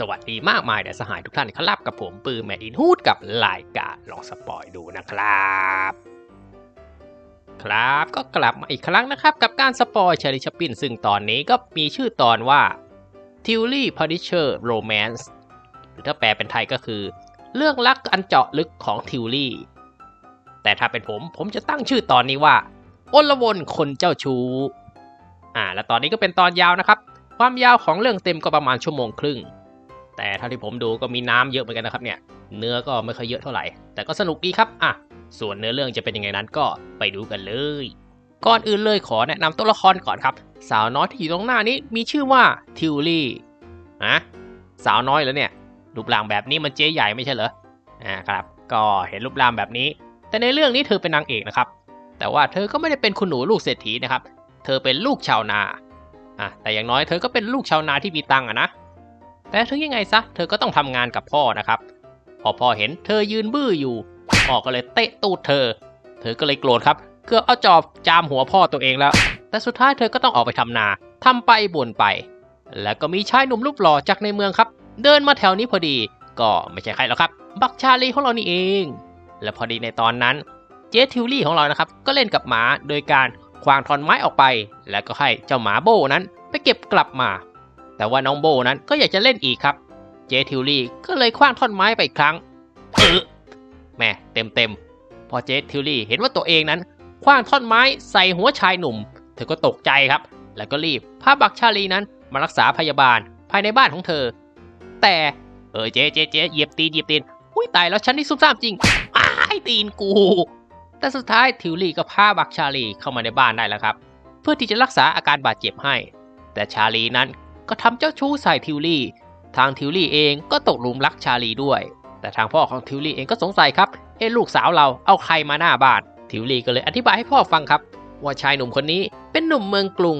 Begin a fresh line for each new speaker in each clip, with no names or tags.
สวัสดีมากมายแต่สหายทุกท่านครับกับผมปืนแมดอินฮูดกับรายการลองสปอยดูนะครับ ครับก็กลับมาอีกครั้งนะครับ กับการสปอยเชอริชปินซึ่งตอนนี้ก็มีชื่อตอนว่า t i l l y p u n i s h e r Romance หรือถ้าแปลเป็นไทยก็คือ เรื่องรักอันเจาะลึกของทิวลี่ แต่ถ้าเป็นผมผมจะตั้งชื่อตอนนี้ว่าอลวนคนเจ้าชู้อ่า แล้วตอนนี้ก็เป็นตอนยาวนะครับ ความยาวของเรื่องเต็มก็ประมาณชั่วโมงครึ่ง แต่เท่าที่ผมดูก็มีน้ำเยอะเหมือนกันนะครับเนี่ยเนื้อก็ไม่ค่อยเยอะเท่าไหร่ แต่ก็สนุกดีครับอะส่วนเนื้อเรื่องจะเป็นยังไงนั้นก็ไปดูกันเลย ก่อนอื่นเลยขอแนะนำตัวละครก่อนครับ สาวน้อยที่อยู่ตรงหน้านี้มีชื่อว่าทิวลี่ฮะสาวน้อยแล้วเนี่ยรูปร่างแบบนี้มันเจ๊ใหญ่ไม่ใช่เหรออ่าครับ ก็เห็นรูปร่างแบบนี้ แต่ในเรื่องนี้เธอเป็นนางเอกนะครับ แต่ว่าเธอก็ไม่ได้เป็นคุณหนูลูกเศรษฐีนะครับ เธอเป็นลูกชาวนาอะแต่อย่างน้อยเธอก็เป็นลูกชาวนาที่มีตังค์อะนะ แต่ถึงยังไงซะ เธอก็ต้องทำงานกับพ่อนะครับ พอพ่อเห็นเธอยืนบื้ออยู่ พ่อก็เลยเตะตูดเธอ เธอก็เลยโกรธครับ เกือบเอาจอบจามหัวพ่อตัวเองแล้ว แต่สุดท้ายเธอก็ต้องออกไปทำนาทำไปบ่นไป แล้วก็มีชายหนุ่มรูปหล่อจากในเมืองครับ เดินมาแถวนี้พอดี ก็ไม่ใช่ใครหรอกครับ บักชาลีของเรานี่เอง และพอดีในตอนนั้นเจทิวลี่ของเรานะครับ ก็เล่นกับหมาโดยการควางทอนไม้ออกไป แล้วก็ให้เจ้าหมาโบนั้น ไปเก็บกลับมา แต่ว่าน้องโบนั้นก็อยากจะเล่นอีกครับ เจทิวลี่ก็เลยคว้างท่อนไม้ไปอีกครั้งเออแม่เต็มเต็มพอเจทิวลี่เห็นว่าตัวเองนั้นคว้างท่อนไม้ใส่หัวชายหนุ่ม เธอก็ตกใจครับ แล้วก็รีบพาบักชาลีนั้นมารักษาพยาบาลภายในบ้านของเธอ แต่เออเจ๊เจ๊เจ๊เหยียบตีนเหยียบตีนอุ้ยตายแล้วฉันนี่ซุ่มซ่ามจริงอ้ายตีนกู แต่สุดท้ายทิวลี่ก็พาบักชาลีเข้ามาในบ้านได้แล้วครับ เพื่อที่จะรักษาอาการบาดเจ็บให้ แต่ชาลีนั้น ก็ทำเจ้าชู้ใส่ทิวลี่ ทางทิวลี่เองก็ตกหลุมรักชาลีด้วย แต่ทางพ่อของทิวลี่เองก็สงสัยครับ เอ้ลูกสาวเราเอาใครมาหน้าบ้าน ทิวลี่ก็เลยอธิบายให้พ่อฟังครับ ว่าชายหนุ่มคนนี้เป็นหนุ่มเมืองกรุง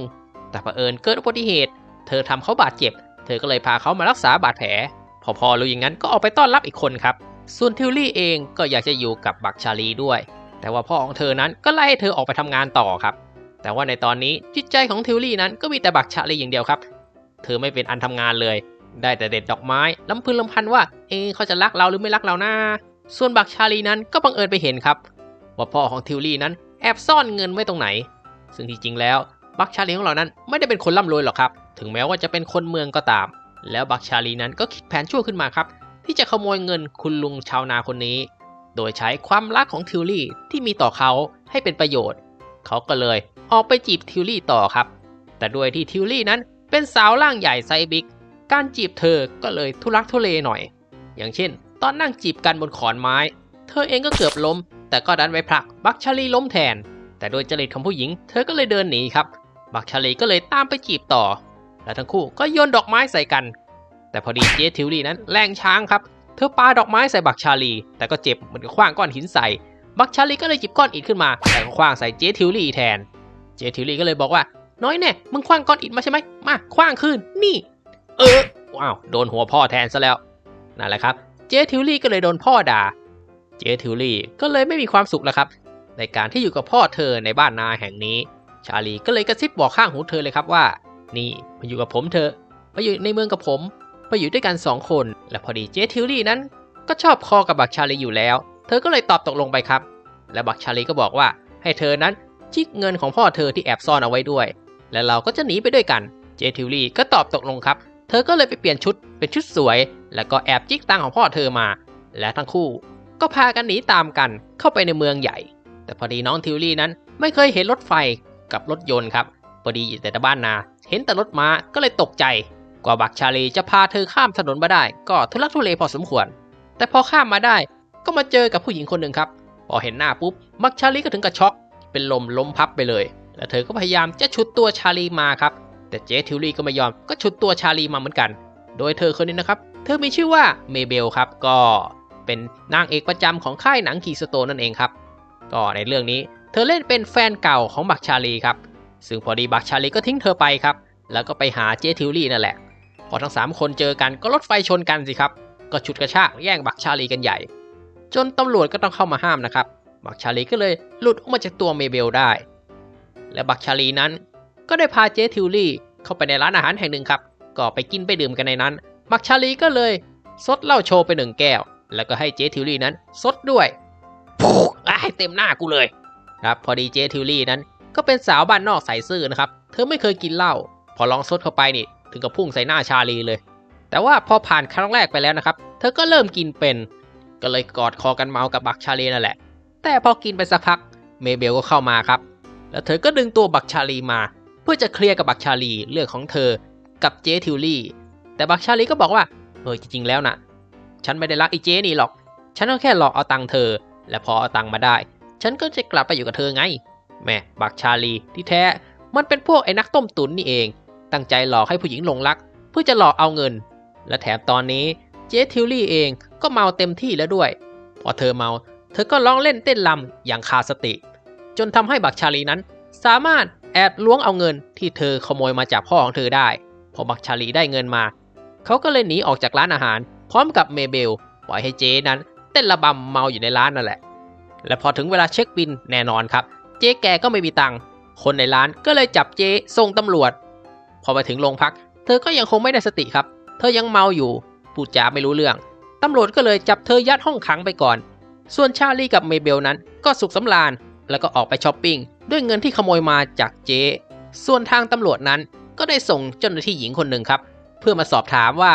แต่เผอิญเกิดอุบัติเหตุ เธอทำเขาบาดเจ็บ เธอก็เลยพาเขามารักษาบาดแผล พอพอรู้อย่างนั้นก็ออกไปต้อนรับอีกคนครับ ส่วนทิวลี่เองก็อยากจะอยู่กับบักชาลีด้วย แต่ว่าพ่อของเธอนั้นก็ไล่ให้เธอออกไปทำงานต่อครับแต่ว่าในตอนนี้จิตใจของทิวลี่นั้นก็มีแต่บักชาลีอย่างเดียวครับ เธอไม่เป็นอันทำงานเลย ได้แต่เด็ดดอกไม้ลำพึงลำพันว่า เอะเขาจะรักเราหรือไม่รักเรานะส่วนบักชาลีนั้นก็บังเอิญไปเห็นครับ ว่าพ่อของทิวลี่นั้นแอบซ่อนเงินไว้ตรงไหน ซึ่งที่จริงแล้วบักชาลีของเรานั้นไม่ได้เป็นคนร่ำรวยหรอกครับ ถึงแม้ว่าจะเป็นคนเมืองก็ตาม แล้วบักชาลีนั้นก็คิดแผนชั่วขึ้นมาครับ ที่จะขโมยเงินคุณลุงชาวนาคนนี้ โดยใช้ความรักของทิวลี่ที่มีต่อเขาให้เป็นประโยชน์ เขาก็เลยออกไปจีบทิวลี่ต่อครับ แต่ด้วยที่ทิวลี่นั้น เป็นสาวร่างใหญ่ไซส์บิ๊ก การจีบเธอก็เลยทุลักทุเลหน่อย อย่างเช่น ตอนนั่งจีบกันบนขอนไม้ เธอเองก็เกือบล้ม แต่ก็ดันไปผลัก บักชาลีล้มแทน แต่โดยจริตของผู้หญิง เธอก็เลยเดินหนีครับ บักชาลีก็เลยตามไปจีบต่อ และทั้งคู่ก็โยนดอกไม้ใส่กัน แต่พอดีเจทิวลีนั้นแรงช้างครับ เธอปาดอกไม้ใส่บักชาลี แต่ก็เจ็บเหมือนกับขว้างก้อนหินใส่บักชาลีก็เลยจิบก้อนอิฐขึ้นมาแต่ก็ขว้างใส่เจทิวลี่แทน เจทิวลี่ก็เลยบอกว่า น้อยแน่ มึงขว้างก้อนอิฐมาใช่ไหม มาขว้างคืน นี่ เออ ว้าว โดนหัวพ่อแทนซะแล้ว นั่นแหละครับ เจทิวลี่ก็เลยโดนพ่อด่า เจทิวลี่ก็เลยไม่มีความสุขแล้วครับ ในการที่อยู่กับพ่อเธอในบ้านนาแห่งนี้ ชาลีก็เลยกระซิบบอกข้างหูเธอเลยครับว่า นี่มาอยู่กับผมเถอะมาอยู่ในเมืองกับผม ไปอยู่ด้วยกันสองคน และพอดีเจทิวลี่นั้น ก็ชอบคอกับบักชาลีอยู่แล้ว เธอก็เลยตอบตกลงไปครับ และบักชาลีก็บอกว่าให้เธอนั้นจิกเงินของพ่อเธอที่แอบซ่อนเอาไว้ด้วย และเราก็จะหนีไปด้วยกัน เจทิวลี่ก็ตอบตกลงครับ เธอก็เลยไปเปลี่ยนชุดเป็นชุดสวย แล้วก็แอบจิกตังของพ่อเธอมา และทั้งคู่ ก็พากันหนีตามกันเข้าไปในเมืองใหญ่ แต่พอดีน้องทิวลี่นั้นไม่เคยเห็นรถไฟกับรถยนต์ครับพอดีอยู่แต่บ้านนา เห็นแต่รถม้าก็เลยตกใจ กว่าบักชาลีจะพาเธอข้ามถนนมาได้ ก็ทุลักทุเลพอสมควร แต่พอข้ามมาได้ก็มาเจอกับผู้หญิงคนหนึ่งครับ พอเห็นหน้าปุ๊บบักชาลีก็ถึงกับช็อก เป็นลมล้มพับไปเลย และเธอก็พยายามจะชุดตัวชาลีมาครับ แต่เจทิวลี่ก็ไม่ยอมก็ชุดตัวชาลีมาเหมือนกัน โดยเธอคนนี้นะครับ เธอมีชื่อว่าเมเบลครับ ก็เป็นนางเอกประจำของค่ายหนังคีสโตนั่นเองครับ ก็ในเรื่องนี้เธอเล่นเป็นแฟนเก่าของบักชาลีครับ ซึ่งพอดีบักชาลีก็ทิ้งเธอไปครับ แล้วก็ไปหาเจทิวลี่นั่นแหละ พอทั้งสามคนเจอกันก็รถไฟชนกันสิครับ ก็ฉุดกระชากแย่งบักชาลีกันใหญ่ จนตำรวจก็ต้องเข้ามาห้ามนะครับ บักชาลีก็เลยหลุดออกมาจากตัวเมเบลได้ และบักชาลีนั้น ก็ได้พาเจทิวลี่เข้าไปในร้านอาหารแห่งหนึ่งครับ ก็ไปกินไปดื่มกันในนั้น บักชาลีก็เลยซดเหล้าโชว์ไปหนึ่งแก้ว แล้วก็ให้เจทิวลี่นั้นซดด้วยพูกอ้เต็มหน้ากูเลย ครับพอดีเจทิวลี่นั้น ก็เป็นสาวบ้านนอกใสซื่อนะครับ เธอไม่เคยกินเหล้าพอลองซดเข้าไปนี่ ถึงกับพุ่งใส่หน้าชาลีเลย แต่ว่าพอผ่านครั้งแรกไปแล้วนะครับ เธอก็เริ่มกินเป็น ก็เลยกอดคอกันเมากับบักชาลีนั่นแหละ แต่พอกินไปสักพัก เมเบลก็เข้ามาครับ แล้วเธอก็ดึงตัวบักชาลีมา เพื่อจะเคลียร์กับบักชาลีเรื่องของเธอกับเจทิวลี่ แต่บักชาลีก็บอกว่าเออจริงๆแล้วนะฉันไม่ได้รักไอ้เจนี่หรอก ฉันก็แค่หลอกเอาตังค์เธอ และพอเอาตังค์มาได้ ฉันก็จะกลับไปอยู่กับเธอไงแม่บักชาลีที่แท้ มันเป็นพวกไอ้นักต้มตุ๋นนี่เอง ตั้งใจหลอกให้ผู้หญิงหลงรัก เพื่อจะหลอกเอาเงิน และแถมตอนนี้เจทิวลี่เองก็เมาเต็มที่แล้วด้วย พอเธอเมา เธอก็ร้องเล่นเต้นรำอย่างขาดสติ จนทำให้บักชาลีนั้น สามารถแอบล้วงเอาเงินที่เธอขโมยมาจากพ่อของเธอได้ พอบักชาลีได้เงินมา เขาก็เลยหนีออกจากร้านอาหาร พร้อมกับเมเบลปล่อยให้เจนั้น เต้นระบำเมาอยู่ในร้านนั่นแหละ และพอถึงเวลาเช็คบินแน่นอนครับ เจ๊แกก็ไม่มีตังค์คนในร้านก็เลยจับเจ๊ส่งตำรวจ พอไปถึงโรงพัก เธอก็ยังคงไม่ได้สติครับ เธอยังเมาอยู่พูดจาไม่รู้เรื่องตำรวจก็เลยจับเธอยัดห้องขังไปก่อน ส่วนชาลีกับเมเบลนั้นก็สุขสำราญ แล้วก็ออกไปช้อปปิ้งด้วยเงินที่ขโมยมาจากเจ๊ส่วนทางตำรวจนั้นก็ได้ส่งเจ้าหน้าที่หญิงคนหนึ่งครับ เพื่อมาสอบถามว่า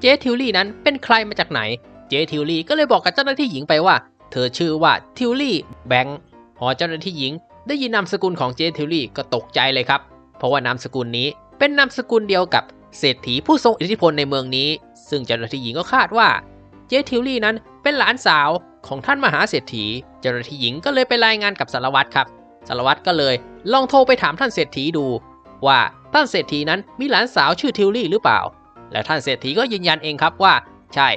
เจ๊ทิวลี่นั้นเป็นใครมาจากไหน เจ๊ทิวลี่ก็เลยบอกกับเจ้าหน้าที่หญิงไปว่า เธอชื่อว่าทิวลี่แบงค์พอเจ้าหน้าที่หญิง ได้ยินนามสกุลของเจ๊ทิวลี่ก็ตกใจเลยครับ เพราะว่านามสกุลนี้เป็นนามสกุลเดียวกับเศรษฐีผู้ทรงอิทธิพลในเมืองนี้ ซึ่งเจ้าหน้าที่หญิงก็คาดว่าเจ๊ทิวลี่นั้น เป็นหลานสาวของท่านมหาเศรษฐี เจ้าหน้าที่หญิงก็เลยไปรายงานกับสารวัตรครับ สารวัตรก็เลยลองโทรไปถามท่านเศรษฐีดู ว่าท่านเศรษฐีนั้นมีหลานสาวชื่อทิวลี่หรือเปล่า และท่านเศรษฐีก็ยืนยันเองครับว่า ใช่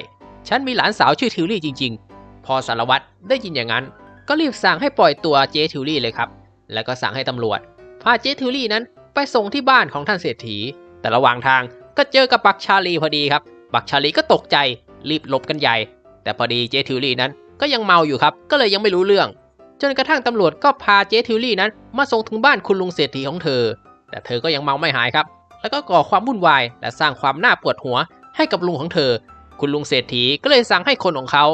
ฉันมีหลานสาวชื่อทิวลี่จริง ๆ พอสารวัตรได้ยินอย่างนั้น ก็รีบสั่งให้ปล่อยตัวเจ๊ทิวลี่เลยครับ แล้วก็สั่งให้ตำรวจพาเจ๊ทิวลี่นั้นไปส่งที่บ้านของท่านเศรษฐี แต่ระหว่างทางก็เจอกับบักชาลีพอดีครับ บักชาลีก็ตกใจรีบหลบกันใหญ่ แต่พอดีเจทิวลี่นั้นก็ยังเมาอยู่ครับ ก็เลยยังไม่รู้เรื่อง จนกระทั่งตำรวจก็พาเจทิวลี่นั้น มาส่งถึงบ้านคุณลุงเศรษฐีของเธอ แต่เธอก็ยังเมาไม่หายครับ แล้วก็ก่อความวุ่นวายและสร้างความน่าปวดหัวให้กับลุงของเธอ คุณลุงเศรษฐีก็เลยสั่งให้คนของเขา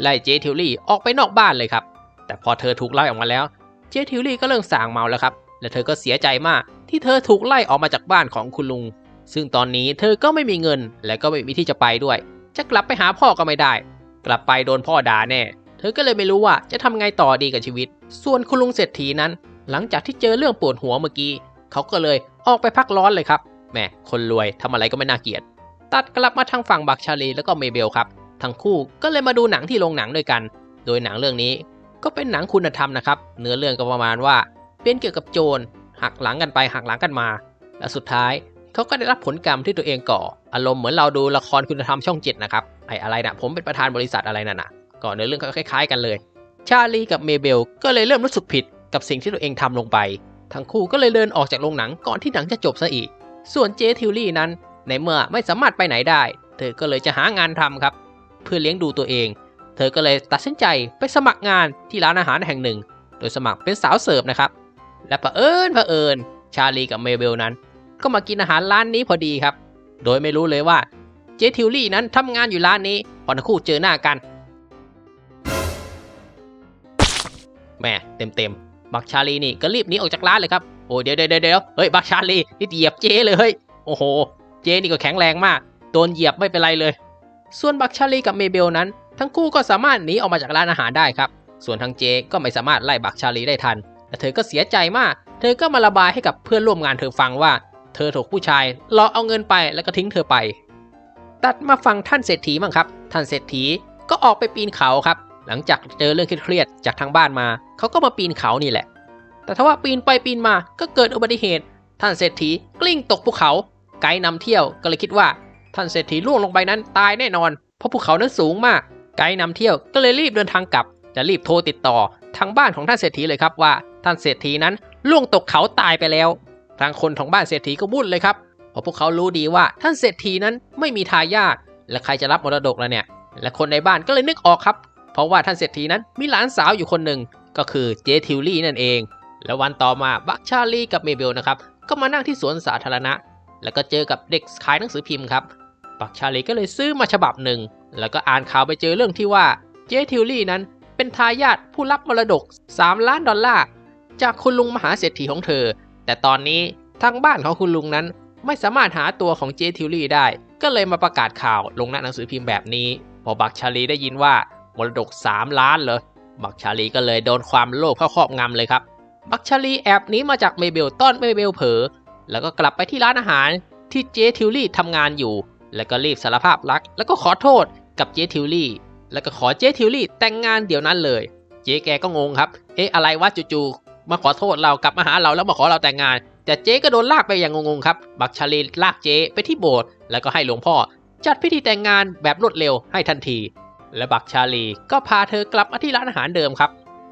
ไล่เจทิวลี่ออกไปนอกบ้านเลยครับ แต่พอเธอถูกไล่ออกมาแล้ว เจทิวลี่ก็เริ่มส่างเมาแล้วครับ และเธอก็เสียใจมากที่เธอถูกไล่ออกมาจากบ้านของคุณลุง ซึ่งตอนนี้เธอก็ไม่มีเงินและก็ไม่มีที่จะไปด้วย จะกลับไปหาพ่อก็ไม่ได้ กลับไปโดนพ่อด่าแน่ เธอก็เลยไม่รู้ว่าจะทำไงต่อดีกับชีวิต ส่วนคุณลุงเศรษฐีนั้น หลังจากที่เจอเรื่องปวดหัวเมื่อกี้ เขาก็เลยออกไปพักร้อนเลยครับแหมคนรวยทำอะไรก็ไม่น่าเกลียด ตัดกลับมาทางฝั่งบักชาลีแล้วก็เมเบลครับ ทั้งคู่ก็เลยมาดูหนังที่โรงหนังด้วยกัน โดยหนังเรื่องนี้ก็เป็นหนังคุณธรรมนะครับ เนื้อเรื่องก็ประมาณว่า เป็นเกี่ยวกับโจรหักหลังกันไปหักหลังกันมา และสุดท้ายเขาก็ได้รับผลกรรมที่ตัวเองก่อ อารมณ์เหมือนเราดูละครคุณธรรมช่องเจ็ดนะครับ ไอ้อะไรนะผมเป็นประธานบริษัทอะไรนั่นน่ะก่อนเนื้อเรื่องก็คล้ายๆกันเลย ชาลีกับเมเบลก็เลยเริ่มรู้สึกผิดกับสิ่งที่ตัวเองทำลงไป ทั้งคู่ก็เลยเดินออกจากโรงหนังก่อนที่หนังจะจบซะอีก ส่วนเจทิวลี่นั้น ในเมื่อไม่สามารถไปไหนได้ เธอก็เลยจะหางานทำครับ เพื่อเลี้ยงดูตัวเอง เธอก็เลยตัดสินใจไปสมัครงานที่ร้านอาหารแห่งหนึ่ง โดยสมัครเป็นสาวเสิร์ฟนะครับ และเผอิญเผอิญชาลีกับเมเบลนั้น ก็มากินอาหารร้านนี้พอดีครับ โดยไม่รู้เลยว่า เจทิวลี่นั้นทำงานอยู่ร้านนี้พอทั้งคู่เจอหน้ากันแม่เต็มเต็มๆบักชาลีนี่ก็รีบหนีออกจากร้านเลยครับโอ้เดี๋ยวเดี๋ยวเดี๋ยวเฮ้ยบักชาลีนี่เหยียบเจเลยเฮ้ยโอ้โห เจนี่ก็แข็งแรงมากโดนเหยียบไม่เป็นไรเลย ส่วนบักชาลีกับเมเบลนั้น ทั้งคู่ก็สามารถหนีออกมาจากร้านอาหารได้ครับ ส่วนทางเจก็ไม่สามารถไล่บักชาลีได้ทันและเธอก็เสียใจมาก เธอก็มาระบายให้กับเพื่อนร่วมงานเธอฟังว่า เธอถูกผู้ชายหลอกเอาเงินไปแล้วก็ทิ้งเธอไป ตัดมาฟังท่านเศรษฐีบ้างครับ ท่านเศรษฐีก็ออกไปปีนเขาครับ หลังจากเจอเรื่องเครียดๆจากทางบ้านมา เขาก็มาปีนเขานี่แหละ แต่ถ้าว่าปีนไปปีนมาก็เกิดอุบัติเหตุ ท่านเศรษฐีกลิ้งตกภูเขา ไกด์นำเที่ยวก็เลยคิดว่า ท่านเศรษฐีล่วงลงไปนั้นตายแน่นอน เพราะภูเขานั้นสูงมาก ไกด์นำเที่ยวก็เลยรีบเดินทางกลับ จะรีบโทรติดต่อทางบ้านของท่านเศรษฐีเลยครับว่า ท่านเศรษฐีนั้นล่วงตกเขาตายไปแล้ว ทางคนของบ้านเศรษฐีก็วุ่นเลยครับ ราะพวกเขารู้ดีว่าท่านเศรษฐีนั้นไม่มีทายาทและใครจะรับมรดกแล้วเนี่ย และคนในบ้านก็เลยนึกออกครับ เพราะว่าท่านเศรษฐีนั้นมีหลานสาวอยู่คนหนึ่งก็คือเจทิวลี่นั่นเอง แล้ววันต่อมาบักชาลีกับเมเบลนะครับก็มานั่งที่สวนสาธารณะ แล้วก็เจอกับเด็กขายหนังสือพิมพ์ครับบักชาลีก็เลยซื้อมาฉบับหนึ่ง แล้วก็อ่านข่าวไปเจอเรื่องที่ว่าเจทิวลี่นั้นเป็นทายาทผู้รับมรดก 3 ล้านดอลลาร์จากคุณลุงมหาเศรษฐีของเธอ แต่ตอนนี้ทางบ้านของคุณลุงนั้น ไม่สามารถหาตัวของเจทิวลี่ได้ ก็เลยมาประกาศข่าวลงหน้าหนังสือพิมพ์แบบนี้ พอบักชาลีได้ยินว่ามรดก 3 ล้านเหรอบักชาลีก็เลยโดนความโลภเข้าครอบงำเลยครับ บักชาลีแอบหนีมาจากเมเบลต้อนเมเบลเผลอแล้วก็กลับไปที่ร้านอาหารที่เจทิวลี่ทำงานอยู่ แล้วก็รีบสารภาพรัก แล้วก็ขอโทษกับเจทิวลี่ แล้วก็ขอเจทิวลี่แต่งงานเดี๋ยวนั้นเลย เจ๊แกก็งงครับ เอ๊ะอะไรวะจู่ๆมาขอโทษเรากลับมาหาเราแล้วมาขอเราแต่งงาน แต่เจ๊ก็โดนลากไปอย่างงงๆครับ บักชาลีลากเจ๊ไปที่โบสถ์แล้วก็ให้หลวงพ่อ จัดพิธีแต่งงานแบบรวดเร็วให้ทันที และบักชาลีก็พาเธอกลับมาที่ร้านอาหารเดิมครับ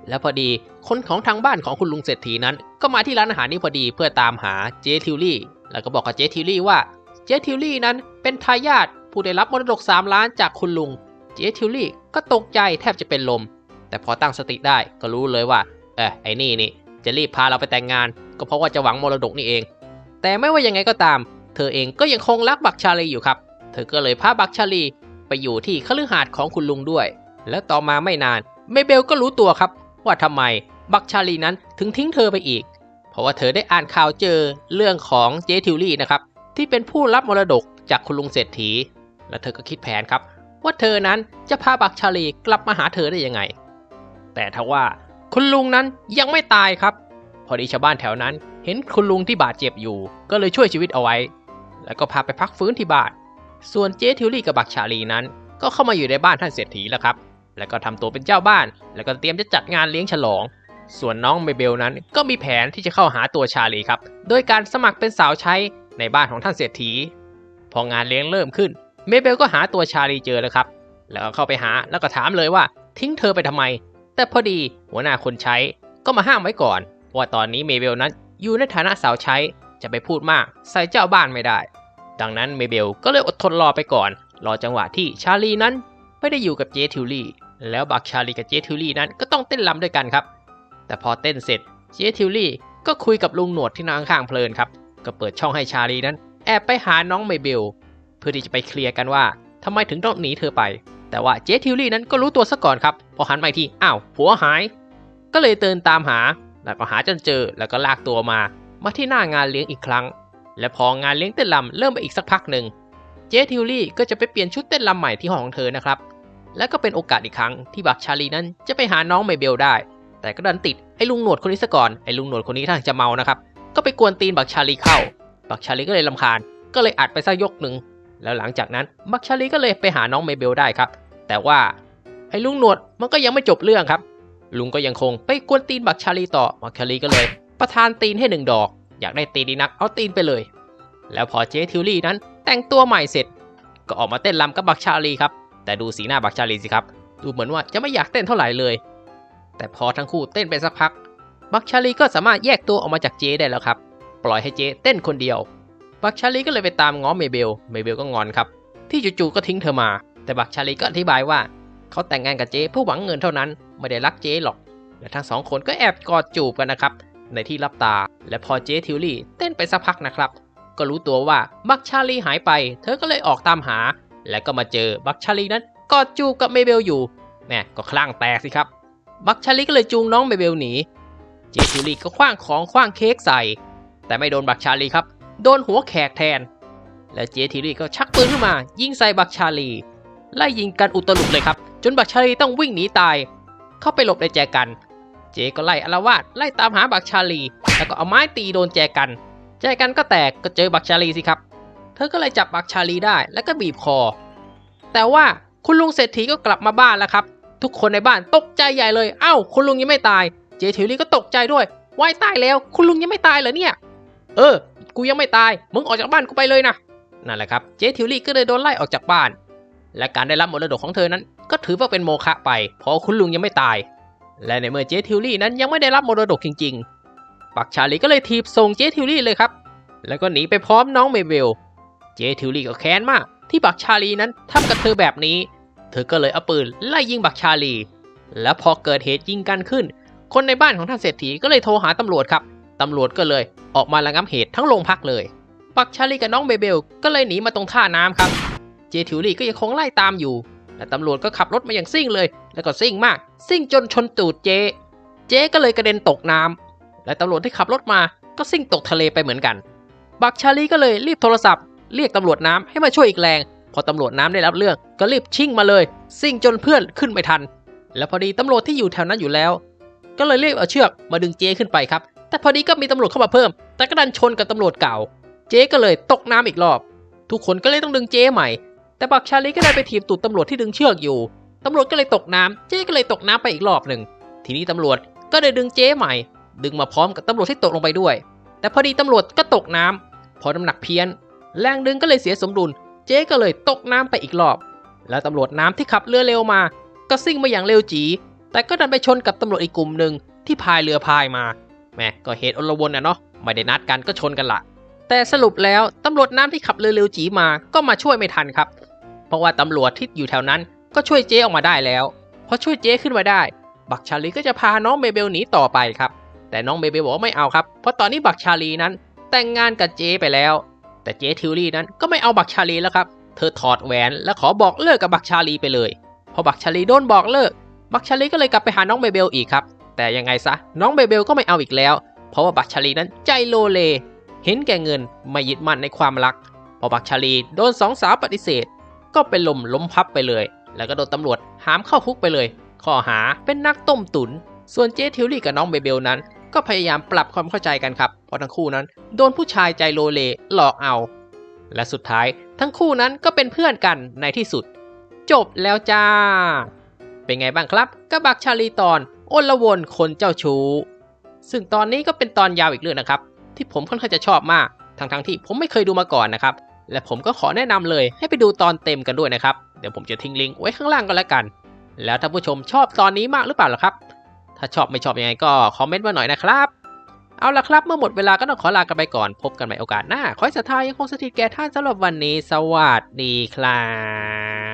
แล้วพอดีคนของทางบ้านของคุณลุงเศรษฐีนั้น ก็มาที่ร้านอาหารนี้พอดีเพื่อตามหาเจทิวลี่ แล้วก็บอกกับเจทิวลี่ว่าเจทิวลี่นั้นเป็นทายาทผู้ได้รับมรดก 3 ล้านจากคุณลุง เจทิวลี่ก็ตกใจแทบจะเป็นลม แต่พอตั้งสติได้ก็รู้เลยว่า เออไอ้นี่นี่จะรีบพาเราไปแต่งงาน ก็เพราะว่าจะหวังมรดกนี่เอง แต่ไม่ว่ายังไงก็ตาม เธอเองก็ยังคงรักบักชาลีอยู่ครับ เธอก็เลยพาบักชาลีไปอยู่ที่คฤหาสน์ของคุณลุงด้วย แล้วต่อมาไม่นานเมเบลก็รู้ตัวครับ ว่าทำไมบักชาลีนั้นถึงทิ้งเธอไปอีก เพราะว่าเธอได้อ่านข่าวเจอเรื่องของเจทิวลี่นะครับที่เป็นผู้รับมรดกจากคุณลุงเศรษฐี และเธอก็คิดแผนครับ ว่าเธอนั้นจะพาบักชาลีกลับมาหาเธอได้ยังไง แต่ทว่าคุณลุงนั้นยังไม่ตายครับ พอดีชาวบ้านแถวนั้น เห็นคุณลุงที่บาดเจ็บอยู่ ก็เลยช่วยชีวิตเอาไว้ แล้วก็พาไปพักฟื้นที่บ้าน ส่วนเจทิวลี่กับบักชาลีนั้น ก็เข้ามาอยู่ในบ้านท่านเศรษฐีแล้วครับ แล้วก็ทำตัวเป็นเจ้าบ้าน แล้วก็เตรียมจะจัดงานเลี้ยงฉลอง ส่วนน้องเมเบลนั้นก็มีแผนที่จะเข้าหาตัวชาลีครับ โดยการสมัครเป็นสาวใช้ในบ้านของท่านเศรษฐี พองานเลี้ยงเริ่มขึ้น เมเบลก็หาตัวชาลีเจอแล้วครับ แล้วก็เข้าไปหาแล้วก็ถามเลยว่าทิ้งเธอไปทำไม แต่พอดีหัวหน้าคนใช้ก็มาห้ามไว้ก่อน ว่าตอนนี้เมเบลนั้นอยู่ในฐานะสาวใช้จะไปพูดมากใส่เจ้าบ้านไม่ได้ ดังนั้นเมเบลก็เลยอดทนรอไปก่อน รอจังหวะที่ชาลีนั้นไม่ได้อยู่กับเจทิวลี่ แล้วบักชาลีกับเจทิวลี่นั้นก็ต้องเต้นรำด้วยกันครับ แต่พอเต้นเสร็จเจทิวลี่ก็คุยกับลุงหนวดที่นั่งข้างเพลินครับ ก็เปิดช่องให้ชาลีนั้น แอบไปหาน้องเมเบล เพื่อที่จะไปเคลียร์กันว่าทำไมถึงต้องหนีเธอไป แต่ว่าเจทิวลี่นั้นก็รู้ตัวซะก่อนครับ พอหันมาอีกทีอ้าวผัวหาย ก็เลยเดินตามหา แล้วก็หาจนเจอแล้วก็ลากตัวมา มาที่หน้างานเลี้ยงอีกครั้ง และพองานเลี้ยงเต้นรำเริ่มไปอีกสักพักหนึ่งเจทิวลี่ก็จะไปเปลี่ยนชุดเต้นรำใหม่ที่ห้องของเธอนะครับ และก็เป็นโอกาสอีกครั้งที่บักชาลีนั้นจะไปหาน้องเมเบลได้ แต่ก็ดันติดไอ้ลุงหนวดคนนี้ซะก่อนไอ้ลุงหนวดคนนี้ท่าจะเมานะครับก็ไปกวนตีนบักชาลีเข้า บักชาลีก็เลยลำคาญ ก็เลยอัดไปสักยกหนึ่งแล้วหลังจากนั้นบักชาลีก็เลยไปหาน้องเมเบลได้ครับ แต่ว่าไอ้ลุงหนวดมันก็ยังไม่จบเรื่องครับ ลุงก็ยังคงไปกวนตีนบักชาลีต่อบักชาลีก็เลย ประทานตีนให้หนึ่งดอก อยากได้ตีนดีนักเอาตีนไปเลย แล้วพอเจทิวลี่นั้นแต่งตัวใหม่เสร็จ ก็ออกมาเต้นรำกับบักชาลีครับ แต่ดูสีหน้าบักชาลีสิครับ ดูเหมือนว่าจะไม่อยากเต้นเท่าไหร่เลย แต่พอทั้งคู่เต้นไปสักพัก บักชาลีก็สามารถแยกตัวออกมาจากเจได้แล้วครับ ปล่อยให้เจเต้นคนเดียว บักชาลีก็เลยไปตามง้อเมเบล เมเบลก็งอนครับ ที่จู่ๆก็ทิ้งเธอมา แต่บักชาลีก็อธิบายว่า เขาแต่งงานกับเจเพื่อหวังเงินเท่านั้น ไม่ได้รักเจ๊หรอกและทั้งสองคนก็แอบกอดจูบกันนะครับ ในที่รับตา และพอเจ๊ทิวลี่เต้นไปสักพักนะครับ ก็รู้ตัวว่าบักชาลีหายไป เธอก็เลยออกตามหา และก็มาเจอบักชาลีนั้นกอดจูบกับเมเบลอยู่แน่ก็คลั่งแตกสิครับ บักชาลีก็เลยจูงน้องเมเบลหนี เจทิวลี่ก็คว้างของคว้างเค้กใส่ แต่ไม่โดนบักชาลีครับ โดนหัวแขกแทน และเจทิวลี่ก็ชักปืนขึ้นมา ยิงใส่บักชาลี ไล่ยิงกันอุตลุดเลยครับ จนบักชาลีต้องวิ่งหนีตาย เข้าไปหลบในแจกัน เจก็ไล่อารวาสไล่ตามหาบักชาลี แล้วก็เอาไม้ตีโดนแจกัน แจกันก็แตกก็เจอบักชาลีสิครับ เธอก็เลยจับบักชาลีได้แล้วก็บีบคอ แต่ว่าคุณลุงเศรษฐีก็กลับมาบ้านแล้วครับ ทุกคนในบ้านตกใจใหญ่เลย เอ้า คุณลุงยังไม่ตาย เจทิวลี่ก็ตกใจด้วยวายตายแล้ว คุณลุงยังไม่ตายเหรอเนี่ย เออ กูยังไม่ตาย มึงออกจากบ้านกูไปเลยนะ นั่นแหละครับ เจทิวลี่ก็เลยโดนไล่ออกจากบ้าน และการได้รับมรดกของเธอนั้น ก็ถือว่าเป็นโมฆะไป เพราะคุณลุงยังไม่ตาย และในเมื่อเจทิวลี่นั้นยังไม่ได้รับมรดกจริงๆ ปักชาลีก็เลยทีบส่งเจทิวลี่เลยครับ แล้วก็หนีไปพร้อมน้องเมเบล เจทิวลี่ก็แค้นมาก ที่บักชาลีนั้นทำกับเธอแบบนี้ เธอก็เลยเอาปืนไล่ยิงบักชาลี แล้วพอเกิดเหตุยิงกันขึ้น คนในบ้านของท่านเศรษฐีก็เลยโทรหาตำรวจครับ ตำรวจก็เลยออกมาระงับเหตุทั้งโรงพักเลยบักชาลีกับน้องเบเบลก็เลยหนีมาตรงท่าน้ำครับ เจทิวลี่ก็ยังคงไล่ตามอยู่ และตำรวจก็ขับรถมาอย่างซิ่งเลย แล้วก็ซิ่งมาก ซิ่งจนชนตูดเจ เจก็เลยกระเด็นตกน้ำและตำรวจที่ขับรถมาก็ซิ่งตกทะเลไปเหมือนกัน บักชาลีก็เลยรีบโทรศัพท์ เรียกตำรวจน้ำให้มาช่วยอีกแรง พอตำรวจน้ำได้รับเรื่องก็รีบชิ่งมาเลย ซิ่งจนเพื่อนขึ้นไม่ทัน แล้วพอดีตำรวจที่อยู่แถวนั้นอยู่แล้ว ก็เลยรีบเอาเชือกมาดึงเจขึ้นไปครับ แต่พอดีก็มีตำรวจเข้ามาเพิ่ม แต่ก็ดันชนกับตำรวจเก่า เจก็เลยตกน้ำอีกรอบ ทุกคนก็เลยต้องดึงเจใหม่ แต่บักชาลีก็ได้ไปถีบตูดตำรวจที่ดึงเชือกอยู่ ตำรวจก็เลยตกน้ำเจ๊ก็เลยตกน้ำไปอีกรอบหนึ่ง ทีนี้ตำรวจก็ได้ดึงเจ๊ใหม่ ดึงมาพร้อมกับตำรวจที่ตกลงไปด้วย แต่พอดีตำรวจก็ตกน้ำพอน้ำหนักเพี้ยน แรงดึงก็เลยเสียสมดุล เจ๊ก็เลยตกน้ำไปอีกรอบ แล้วตำรวจน้ำที่ขับเรือเร็วมา ก็ซิ่งมาอย่างเร็วจี แต่ก็ดันไปชนกับตำรวจอีกกลุ่มหนึ่งที่พายเรือพายมาแหมก็เหตุอลวนนะเนาะไม่ได้นัดกันก็ชนกันละแต่สรุปแล้วตำรวจน้ำที่ขับเรือเร็วจีมาก็มาช่วยไม่ทันครับ เพราะว่าตำรวจที่อยู่แถวนั้นก็ช่วยเจ๊ออกมาได้แล้วพอช่วยเจ๊ขึ้นมาได้ บักชาลีก็จะพาน้องเบเบลหนีต่อไปครับ แต่น้องเบเบลบอกว่าไม่เอาครับ เพราะตอนนี้บักชาลีนั้น แต่งงานกับเจ๊ไปแล้ว แต่เจ๊ทิวลี่นั้นก็ไม่เอาบักชาลีแล้วครับ เธอถอดแหวนและขอบอกเลิกกับบักชาลีไปเลย พอบักชาลีโดนบอกเลิก บักชาลีก็เลยกลับไปหาน้องเบเบลอีกครับ แต่ยังไงซะน้องเบเบลก็ไม่เอาอีกแล้ว เพราะว่าบักชาลีนั้นใจโลเล เห็นแก่เงินไม่ยึดมั่นในความรัก พอบักชาลีโดนสองสาวปฏิเสธ ก็เป็นลมล้มพับไปเลย แล้วก็โดนตำรวจหามเข้าคุกไปเลย ข้อหาเป็นนักต้มตุน ส่วนเจทิวลี่กับน้องเบเบลนั้น ก็พยายามปรับความเข้าใจกันครับ เพราะทั้งคู่นั้น โดนผู้ชายใจโลเลหลอกเอา และสุดท้ายทั้งคู่นั้นก็เป็นเพื่อนกันในที่สุด จบแล้วจ้า เป็นไงบ้างครับกับบักชาลีตอนโอละวนคนเจ้าชู้ ซึ่งตอนนี้ก็เป็นตอนยาวอีกเรื่องนะครับ ที่ผมค่อนข้างจะชอบมากทั้งๆทที่ผมไม่เคยดูมาก่อนนะครับ และผมก็ขอแนะนำเลยให้ไปดูตอนเต็มกันด้วยนะครับ เดี๋ยวผมจะทิ้งลิงก์ไว้ข้างล่างก็แล้วกัน แล้วท่านผู้ชมชอบตอนนี้มากหรือเปล่าล่ะครับ ถ้าชอบไม่ชอบยังไงก็คอมเมนต์มาหน่อยนะครับ เอาละครับเมื่อหมดเวลาก็ต้องขอลากันไปก่อน พบกันใหม่โอกาสหน้า ขอให้ศรัทธายังคงสถิตแก่ท่านสำหรับวันนี้ สวัสดีครับ